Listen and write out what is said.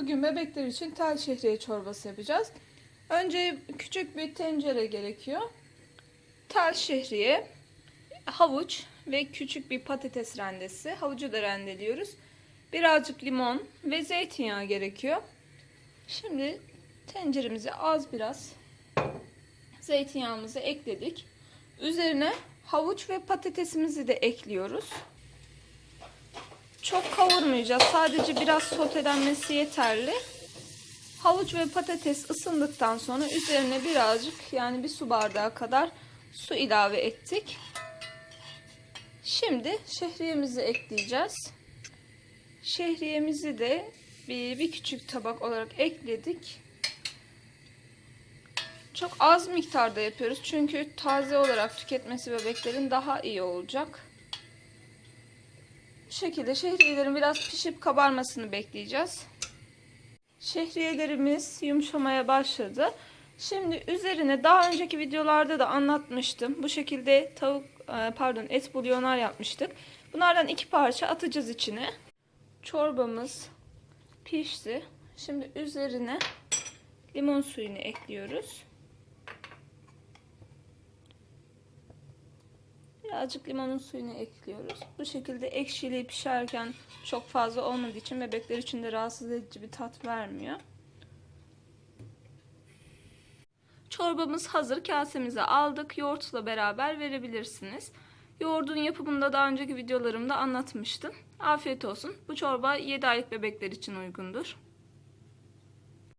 Bugün bebekler için tel şehriye çorbası yapacağız. Önce küçük bir tencere gerekiyor. Tel şehriye, havuç ve küçük bir patates rendesi. Havucu da rendeliyoruz. Birazcık limon ve zeytinyağı gerekiyor. Şimdi tenceremize az biraz zeytinyağımızı ekledik. Üzerine havuç ve patatesimizi de ekliyoruz. Çok kavurmayacağız. Sadece biraz sotelenmesi yeterli. Havuç ve patates ısındıktan sonra üzerine birazcık yani bir su bardağı kadar su ilave ettik. Şimdi şehriyemizi ekleyeceğiz. Şehriyemizi de bir, bir küçük tabak olarak ekledik. Çok az miktarda yapıyoruz. Çünkü taze olarak tüketmesi bebeklerin daha iyi olacak. Bu şekilde şehriyelerin biraz pişip kabarmasını bekleyeceğiz. Şehriyelerimiz yumuşamaya başladı. Şimdi üzerine daha önceki videolarda da anlatmıştım. Bu şekilde tavuk e, pardon et bulyonlar yapmıştık. Bunlardan iki parça atacağız içine. Çorbamız pişti. Şimdi üzerine limon suyunu ekliyoruz. Birazcık limonun suyunu ekliyoruz. Bu şekilde ekşiliği pişerken çok fazla olmadığı için bebekler için de rahatsız edici bir tat vermiyor. Çorbamız hazır. Kasemize aldık. Yoğurtla beraber verebilirsiniz. Yoğurdun yapımında daha önceki videolarımda anlatmıştım. Afiyet olsun. Bu çorba 7 aylık bebekler için uygundur.